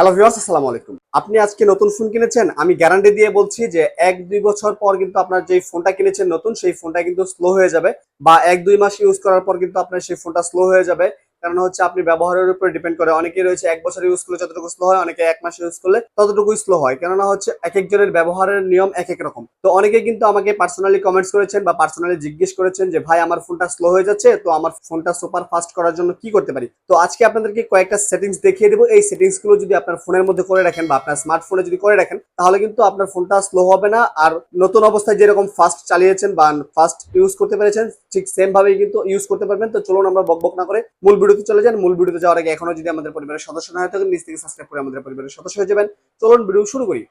Hello viewers আসসালামু আলাইকুম। আপনি আজকে নতুন ফোন কিনেছেন? আমি গ্যারান্টি দিয়ে বলছি যে এক, দুই বছর পর কিন্তু আপনার যে ফোনটা কিনেছেন নতুন, সেই ফোনটা কিন্তু স্লো হয়ে যাবে বা এক, দুই মাস ইউজ করার পর কিন্তু আপনার সেই ফোনটা স্লো হয়ে যাবে। কারণ হচ্ছে আপনি ব্যবহারের উপর ডিপেন্ড করে। অনেকে রয়েছে এক বছর ইউজ করলে যতটুকু স্লো হয়, অনেকে এক মাস ইউজ করলে ততটুকু স্লো হয়। কেননা হচ্ছে এক একজনের ব্যবহারের নিয়ম এক এক রকম। তো অনেকে কিন্তু আমাকে পার্সোনালি কমেন্টস করেছেন বা পার্সোনালি জিজ্ঞেস করেছেন যে, ভাই, আমার ফোনটা স্লো হয়ে যাচ্ছে, তো আমার ফোনটা সুপার ফাস্ট করার জন্য কি করতে পারি? তো আজকে আপনাদেরকে কয়েকটা সেটিংস দেখিয়ে দেবো। এই সেটিংসগুলো যদি আপনার ফোনের মধ্যে করে রাখেন বা আপনার স্মার্টফোনে যদি করে রাখেন, তাহলে কিন্তু আপনার ফোনটা স্লো হবে না। আর নতুন অবস্থায় যেরকম ফাস্ট চালিয়েছেন বা ফাস্ট ইউজ করতে পেরেছেন, ঠিক সেম ভাবেই কিন্তু ইউজ করতে পারবেন। তো চলুন আমরা বকবক না করে মূল ভিডিওতে চলে যান। মূল ভিডিওতে যাওয়ার আগে এখনও যদি আমাদের পরিবারের সদস্য না হয়ে থাকেন নিজ থেকে সাবস্ক্রাইব করে আমাদের পরিবারের সদস্য হয়ে যাবেন। চলুন, ভিডিও শুরু করি।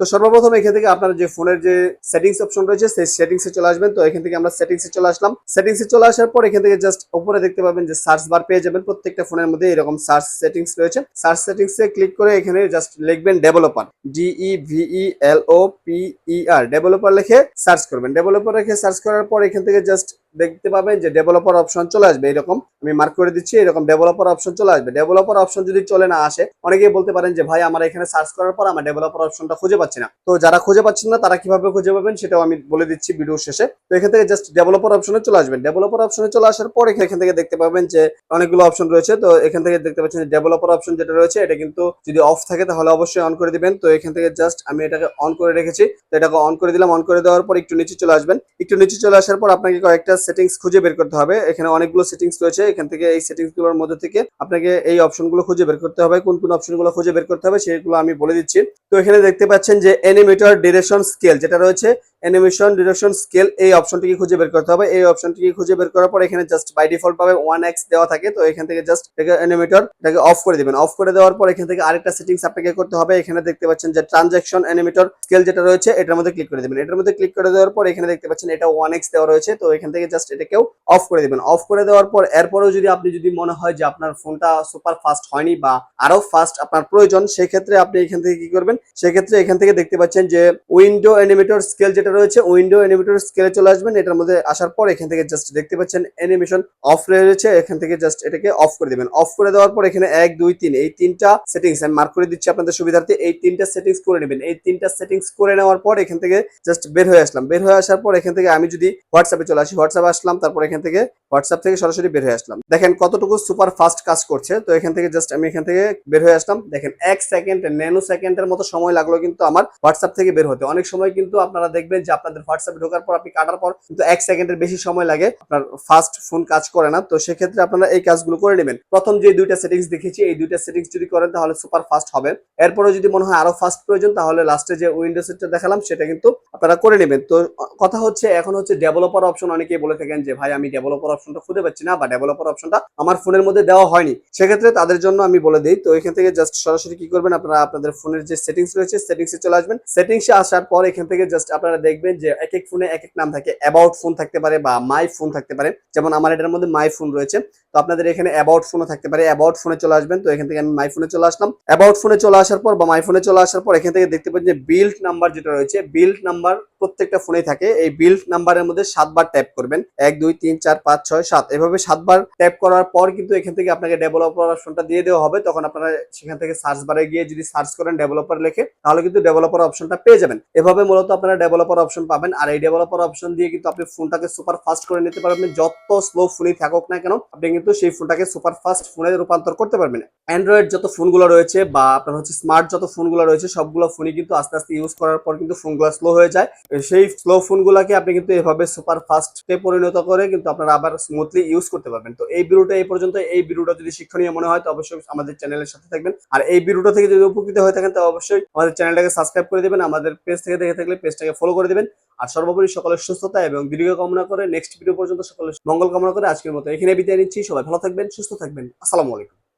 তো সর্বপ্রথম এখান থেকে আপনার যে ফোনের যে সেটিংস অপশন রয়েছে, সেই সেটিংস চলে আসবেন। তো এখান থেকে আমরা সেটিংস চলে আসলাম। সেটিংস চলে আসার পর এখান থেকে জাস্ট উপরে দেখতে পাবেন যে সার্চ বার পেয়ে যাবেন। প্রত্যেকটা ফোনের মধ্যে এরকম সার্চ সেটিংস রয়েছে। সার্চ সেটিংস ক্লিক করে এখানে জাস্ট লিখবেন developer D E V E L O P E R developer লিখে সার্চ করবেন। ডেভেলপার লিখে সার্চ করার পর এখান থেকে জাস্ট দেখতে পাবেন যে ডেভেলপার অপশন চলে আসবে, এরকম আমি মার্ক করে দিচ্ছি, এরকম ডেভেলপার অপশন চলে আসবে। ডেভেলপার অপশন যদি চলে না আসে, অনেকেই বলতে পারেন যে, ভাই, আমার এখানে সার্চ করার পর আমার ডেভেলপার অপশনটা খুঁজে পাচ্ছি না। তো যারা খুঁজে পাচ্ছেন না, তারা কীভাবে খুঁজে পাবেন সেটাও আমি বলে দিচ্ছি ভিডিও শেষে। তো এখান থেকে জাস্ট ডেভেলপার অপশনে চলে আসবেন। ডেভেলপার অপশনে চলে আসার পর এখান থেকে দেখতে পাবেন যে, অনেকগুলো অপশন রয়েছে। তো এখান থেকে দেখতে পাচ্ছেন যে ডেভেলপার অপশন যেটা রয়েছে, এটা কিন্তু যদি অফ থাকে, তাহলে অবশ্যই অন করে দিবেন। তো এখান থেকে জাস্ট আমি এটাকে অন করে রেখেছি। তো এটাকে অন করে দিলাম। অন করে দেওয়ার পর একটু নিচে চলে আসবেন। একটু নিচে চলে আসার পর আপনাকে কয়েকটা সেটিংস খুঁজে বের করতে হবে। এখানে অনেকগুলো সেটিংস রয়েছে। এখান থেকে এই সেটিংসগুলোর মধ্যে থেকে আপনাকে এই অপশনগুলো খুঁজে বের করতে হবে। কোন কোন অপশনগুলো খুঁজে বের করতে হবে সেগুলো আমি বলে দিচ্ছি। তো এখানে দেখতে পাচ্ছেন যে এনিমেটর ডিরেকশন স্কেল যেটা রয়েছে অ্যানিমেশন ডিরেকশন স্কেল এই অপশনটিকে খুঁজে বের করতে হবে। এই অপশনটিকে খুঁজে বের করার পর এখানে জাস্ট বাই ডিফল্ট ভাবে ওয়ান এক্স দেওয়া থাকে। তো এখান থেকে জাস্ট অ্যানিমেটর এটাকে অফ করে দিবেন। অফ করে দেওয়ার পর এখান থেকে আরেকটা সেটিংস আপনাকে করতে হবে। এখানে দেখতে পাচ্ছেন যে ট্রানজাকশন অ্যানিমেটর স্কেল যেটা রয়েছে, এটার মধ্যে ক্লিক করে দিবেন। এটার মধ্যে ক্লিক করে দেওয়ার পর এখানে দেখতে পাচ্ছেন এটা ওয়ান এক্স দেওয়া রয়েছে। তো এখান থেকে জাস্ট এটাকেও অফ করে দিবেন। অফ করে দেওয়ার পর এরপরেও যদি আপনি যদি মনে হয় যে আপনার ফোনটা সুপার ফাস্ট হয়নি বা আরও ফাস্ট আপনার প্রয়োজন সেই ক্ষেত্রে আপনি এখান থেকে কি করবেন? সেক্ষেত্রে এখান থেকে দেখতে পাচ্ছেন যে উইন্ডো অ্যানিমেটর স্কেল যেটা রয়েছে উইন্ডো অ্যানিমেটর স্কেলে চলে আসবেন। এটার মধ্যে আসার পর এখান থেকে জাস্ট দেখতে পাচ্ছেন অ্যানিমেশন অফ রয়েছে। এখান থেকে জাস্ট এটাকে অফ করে দিবেন। অফ করে দেওয়ার পর এখানে এক, দুই, তিন, এই তিনটা সেটিংস আমি মার্ক করে দিচ্ছি আপনাদের সুবিধার্থে। এই তিনটা সেটিংস করে নেবেন। এই তিনটা সেটিংস করে নেওয়ার পর এখান থেকে জাস্ট বের হয়ে আসলাম। বের হয়ে আসার পর এখান থেকে আমি যদি হোয়াটসঅ্যাপে চলে আসি হোয়াটসঅ্যাপে আসলাম, তারপর এখান থেকে হোয়াটসঅ্যাপ থেকে সরাসরি বের হয়ে আসলাম। দেখেন কতটুকু সুপার ফাস্ট কাজ করছে। তো এখান থেকে জাস্ট আমি এখান থেকে বের হয়ে আসলাম। দেখেন এক সেকেন্ড ন্যানো সেকেন্ডের মতো সময় লাগল কিন্তু আমার হোয়াটসঅ্যাপ থেকে বের হতে। অনেক সময় কিন্তু আপনারা দেখবেন যে আপনাদের হোয়াটসঅ্যাপে ঢোকার পর আপনি কাটার পর কিন্তু এক সেকেন্ডের বেশি সময় লাগে, আপনার ফাস্ট ফোন কাজ করে না। তো সেক্ষেত্রে আপনারা এই কাজগুলো করে নেবেন। প্রথম যে দুইটা সেটিংস দেখেছি, এই দুইটা সেটিংস যদি করেন তাহলে সুপার ফাস্ট হবে। এরপরে যদি মনে হয় আরও ফাস্ট প্রয়োজন, তাহলে লাস্টে যে উইন্ডোজটা দেখালাম, সেটা কিন্তু আপনারা করে নেবেন। তো কথা হচ্ছে, এখন হচ্ছে ডেভেলপার অপশন অনেকেই বলে থাকেন যে, ভাই, আমি ডেভেলপার অপশনটা খুঁজে পাচ্ছি না বা ডেভেলপার অপশনটা আমার ফোনের মধ্যে দেওয়া হয়নি। সেক্ষেত্রে তাদের জন্য আমি বলে দিই, তো এখান থেকে জাস্ট সরাসরি কি করবেন? আপনারা আপনাদের ফোনের যে সেটিংস রয়েছে সেটিংসে চলে আসবেন। সেটিংসে আসার পর এখান থেকে জাস্ট আপনারা দেখবেন যে এক এক ফোনে এক এক নাম থাকে। অ্যাবাউট ফোন থাকতে পারে বা মাই ফোন থাকতে পারে। যেমন আমার এটার মধ্যে মাই ফোন রয়েছে। তো আপনাদের এখানে অ্যাবাউট ফোনও থাকতে পারে। অ্যাবাউট ফোনে চলে আসবেন, তো এখান থেকে আমি মাই ফোনে চলে আসলাম। অ্যাবাউট ফোনে চলে আসার পর বা মাই ফোনে চলে আসার পর এখান থেকে দেখতে পাচ্ছেন যে বিল্ড নাম্বার যেটা রয়েছে বিল্ড নাম্বার প্রত্যেকটা ফোনেই থাকে। এই বিল্ড নাম্বারের মধ্যে সাতবার ট্যাপ করবেন। এক, দুই, তিন, চার, পাঁচ, ছয়, সাত। এভাবে সাতবার ট্যাপ করার পর কিন্তু এখান থেকে আপনাকে ডেভেলপার অপশনটা দিয়ে দেওয়া হবে। তখন আপনারা সেখান থেকে সার্চ বারে গিয়ে যদি সার্চ করেন ডেভেলপার লেখে, তাহলে কিন্তু ডেভেলপার অপশনটা পেয়ে যাবেন। এভাবে মূলত আপনারা ডেভেলপার অপশন পাবেন। আর এই ডেভেলপার অপশন দিয়ে কিন্তু আপনি ফোনটাকে সুপার ফাস্ট করে নিতে পারবেন। যত স্লো ফোনই থাকুক না কেন, আপনি কিন্তু সেই ফোনটাকে সুপার ফাস্ট ফোনে রূপান্তর করতে পারবেন। অ্যান্ড্রয়েড যত ফোনগুলো রয়েছে বা আপনার হচ্ছে স্মার্ট যত ফোনগুলো রয়েছে, সবগুলো ফোনই কিন্তু আস্তে আস্তে ইউজ করার পর কিন্তু ফোনগুলো স্লো হয়ে যায়। সেই স্লো ফোনগুলোকে আপনি কিন্তু এভাবে সুপার ফাস্টে পরিণত করে কিন্তু আপনারা আবার স্মুথলি ইউজ করতে পারবেন। তো এই ভিডিওটা এই পর্যন্ত। এই ভিডিওটা যদি শিক্ষণীয় মনে হয়, তো অবশ্যই আমাদের চ্যানেলের সাথে থাকবেন। আর এই ভিডিওটা থেকে যদি উপকৃত হয়ে থাকেন, তো অবশ্যই আমাদের চ্যানেলটাকে সাবস্ক্রাইব করে দিবেন। আমাদের পেজ থেকে দেখে থাকলে পেজটাকে ফলো করে দিবেন। আর সর্বোপরি সকলের সুস্থতা এবং দীর্ঘ কামনা করে নেক্সট ভিডিও পর্যন্ত সকলের মঙ্গল কামনা করে আজকের মতো এখানে বিদায় নিচ্ছি। সবাই ভালো থাকবেন, সুস্থ থাকবেন। আসসালামু আলাইকুম।